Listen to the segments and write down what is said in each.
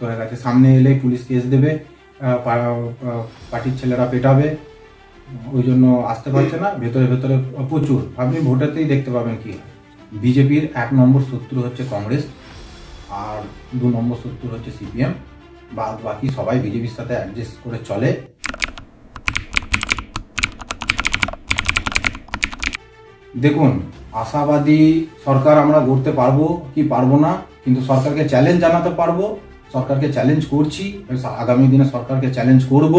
ধরে গেছে। সামনে এলে পুলিশ কেস দেবে পার্টির ছেলেরা পেটাবে, ওই জন্য আসতে পারছে না। ভেতরে ভেতরে প্রচুর। আপনি ভোটাতেই দেখতে পাবেন কি, বিজেপির এক নম্বর শত্রু হচ্ছে কংগ্রেস, আর দু নম্বর শত্রু হচ্ছে সিপিএম। বাদ বাকি সবাই বিজেপির সাথে অ্যাডজাস্ট করে চলে। দেখুন, আশাবাদী সরকার আমরা গড়তে পারব কি পারব না, কিন্তু সরকারকে চ্যালেঞ্জ জানাতে পারব। সরকারকে চ্যালেঞ্জ করছি, আগামী দিনে সরকারকে চ্যালেঞ্জ করব।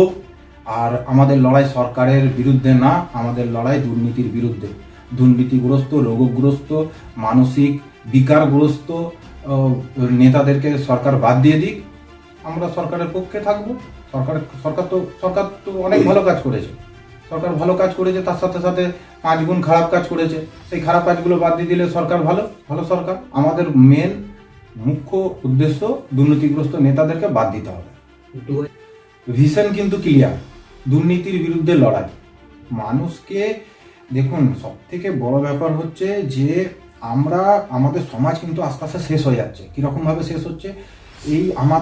আর আমাদের লড়াই সরকারের বিরুদ্ধে না, আমাদের লড়াই দুর্নীতির বিরুদ্ধে। দুর্নীতিগ্রস্ত, রোগগ্রস্ত, মানসিক বিকারগ্রস্ত নেতাদেরকে সরকার বাদ দিয়ে দিক। আমরা সরকারের পক্ষে থাকব। সরকার সরকার তো সরকার তো অনেক ভালো কাজ করেছে। সরকার ভালো কাজ করেছে, তার সাথে সাথে পাঁচ গুণ খারাপ কাজ করেছে। সেই খারাপ কাজগুলো বাদ দিয়ে দিলে সরকার ভালো ভালো সরকার। আমাদের মেন মুখ্য উদ্দেশ্য দুর্নীতিগ্রস্ত নেতাদেরকে বাদ দিতে হবে। ভিশন কিন্তু ক্লিয়ার দুর্নীতির বিরুদ্ধে লড়াই। মানুষকে দেখুন সব থেকে বড় ব্যাপার হচ্ছে যে আমরা, আমাদের সমাজ কিন্তু আস্তে আস্তে শেষ হয়ে যাচ্ছে। কীরকম ভাবে শেষ হচ্ছে? এই আমার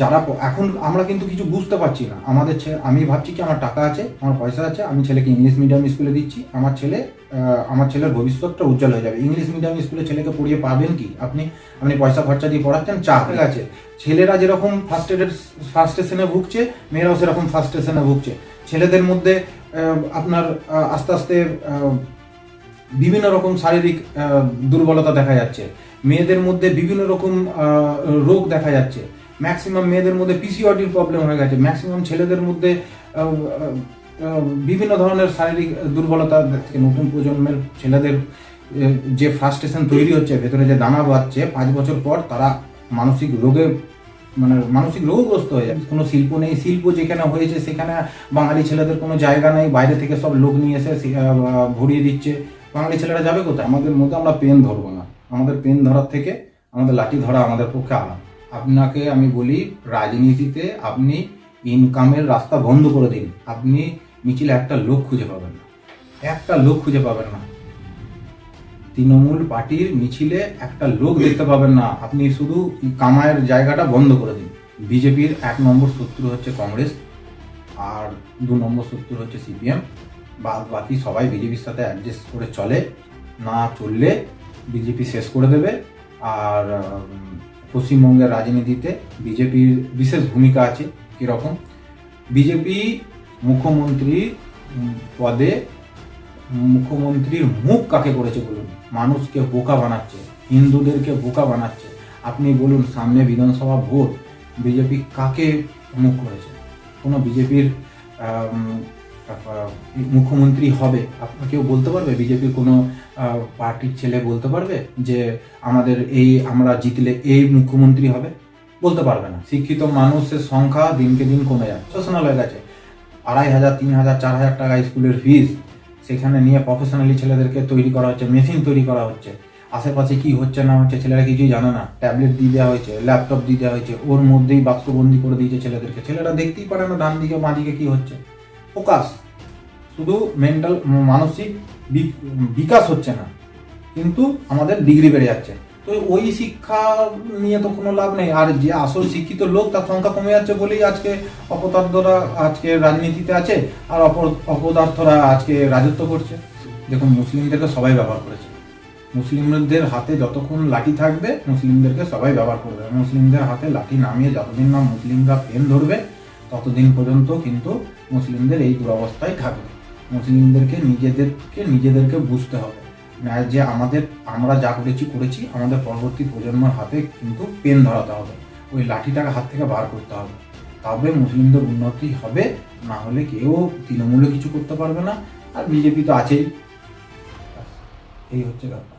যারা এখন আমরা কিন্তু কিছু বুঝতে পারছি না। আমাদের ছেলে আমি ভাবছি কি আমার টাকা আছে, আমার পয়সা আছে, আমি ছেলেকে ইংলিশ মিডিয়াম স্কুলে দিচ্ছি, আমার ছেলে আমার ছেলের ভবিষ্যৎটা উজ্জ্বল হয়ে যাবে। ইংলিশ মিডিয়াম স্কুলে ছেলেকে পড়িয়ে পাবেন কি? আপনি আপনি পয়সা খরচা দিয়ে পড়াচ্ছেন চা ঠিক আছে। ছেলেরা যেরকম ফার্স্ট এডের ফার্স্টেশনে ভুগছে, মেয়েরাও সেরকম ফার্স্টেশনে ভুগছে। ছেলেদের মধ্যে আপনার আস্তে আস্তে বিভিন্ন রকম শারীরিক দুর্বলতা দেখা যাচ্ছে। মেয়েদের মধ্যে বিভিন্ন রকম রোগ দেখা যাচ্ছে। ম্যাক্সিমাম মেয়েদের মধ্যে পিসিওডির প্রবলেম হয়ে গেছে। ম্যাক্সিমাম ছেলেদের মধ্যে বিভিন্ন ধরনের শারীরিক দুর্বলতা থেকে নতুন প্রজন্মের ছেলেদের যে ফ্রাস্ট্রেশন তৈরি হচ্ছে, ভেতরে যে দানা বাঁধছে, পাঁচ বছর পর তারা মানসিক রোগে মানে মানসিক রোগগ্রস্ত হয়ে যায় কোনো শিল্প নেই। শিল্প যেখানে হয়েছে, সেখানে বাঙালি ছেলেদের কোনো জায়গা নেই। বাইরে থেকে সব লোক নিয়ে এসে ভরিয়ে দিচ্ছে। বাঙালি ছেলেরা যাবে কোথায়? আমাদের মধ্যে আমরা পেন ধরবো না। আমাদের পেন ধরার থেকে আমাদের লাঠি ধরা আমাদের পক্ষে আরাম আপনাকে আমি বলি, রাজনীতিতে আপনি ইনকামের রাস্তা বন্ধ করে দিন। আপনি মিছিলে একটা লোক খুঁজে পাবেন না। একটা লোক খুঁজে পাবেন না। তৃণমূল পার্টির মিছিলে একটা লোক দেখতে পাবেন না। আপনি শুধু কামায়ের জায়গাটা বন্ধ করে দিন। বিজেপির এক নম্বর শত্রু হচ্ছে কংগ্রেস আর দু নম্বর শত্রু হচ্ছে সিপিএম। বাদ বাকি সবাই বিজেপির সাথে অ্যাডজাস্ট করে চলে। না চললে বিজেপি শেষ করে দেবে। আর পশ্চিমবঙ্গের রাজনীতিতে বিজেপির বিশেষ ভূমিকা আছে কীরকম। বিজেপি মুখ্যমন্ত্রী পদে মুখ্যমন্ত্রীর মুখ কাকে করেছে বলুন? মানুষকে বোকা বানাচ্ছে, হিন্দুদেরকে বোকা বানাচ্ছে। আপনি বলুন, সামনে বিধানসভা ভোট, বিজেপি কাকে মুখ করেছে? কোনো বিজেপির মুখ্যমন্ত্রী হবে। কেউ বলতে পারবে? বিজেপির কোনো পার্টির ছেলে বলতে পারবে যে আমাদের এই, আমরা জিতলে এই মুখ্যমন্ত্রী হবে? বলতে পারবে না। শিক্ষিত মানুষের সংখ্যা দিনকে দিন কমে যাচ্ছে। প্রফেশনাল হয়ে গেছে। আড়াই হাজার, তিন হাজার, চার হাজার টাকা স্কুলের ফিস সেখানে নিয়ে প্রফেশনালি ছেলেদেরকে তৈরি করা হচ্ছে মেশিন তৈরি করা হচ্ছে। আশেপাশে কি হচ্ছে না হচ্ছে ছেলেরা কিছুই জানে না। ট্যাবলেট দিয়ে দেওয়া হয়েছে ল্যাপটপ দিয়ে দেওয়া হয়েছে। ওর মধ্যেই বাক্সবন্দি করে দিয়েছে ছেলেদেরকে। ছেলেরা দেখতেই পারে না ডান দিকে বাঁ দিকে কি হচ্ছে। ফোকাস। শুধু মেন্টাল মানসিক বিকাশ হচ্ছে না, কিন্তু আমাদের ডিগ্রি বেড়ে যাচ্ছে। তো ওই শিক্ষা নিয়ে তো কোনো লাভ নেই। আর যে আসল শিক্ষিত লোক, তার সংখ্যা কমে যাচ্ছে বলেই আজকে অপদার্থরা আজকে রাজনীতিতে আছে, আর অপ- অপদার্থরা আজকে রাজত্ব করছে। দেখুন, মুসলিমদেরকে সবাই ব্যবহার করেছে। মুসলিমদের হাতে যতক্ষণ লাঠি থাকবে, মুসলিমদেরকে সবাই ব্যবহার করবে। মুসলিমদের হাতে লাঠি নামিয়ে যতদিন না মুসলিমরা পেন ধরবে ততদিন পর্যন্ত কিন্তু মুসলিমদের এই দুরবস্থায় থাকবে। মুসলিমদেরকে নিজেদেরকে নিজেদেরকে বুঝতে হবে। না যে আমাদের, আমরা যা করেছি করেছি, আমাদের পরবর্তী প্রজন্মের হাতে কিন্তু পেন ধরাতে হবে। ওই লাঠিটাকে হাত থেকে বার করতে হবে। তবে মুসলিমদের উন্নতি হবে, না হলে কেউ তৃণমূলে কিছু করতে পারবে না। আর বিজেপি তো আছেই। এই হচ্ছে ব্যাপার।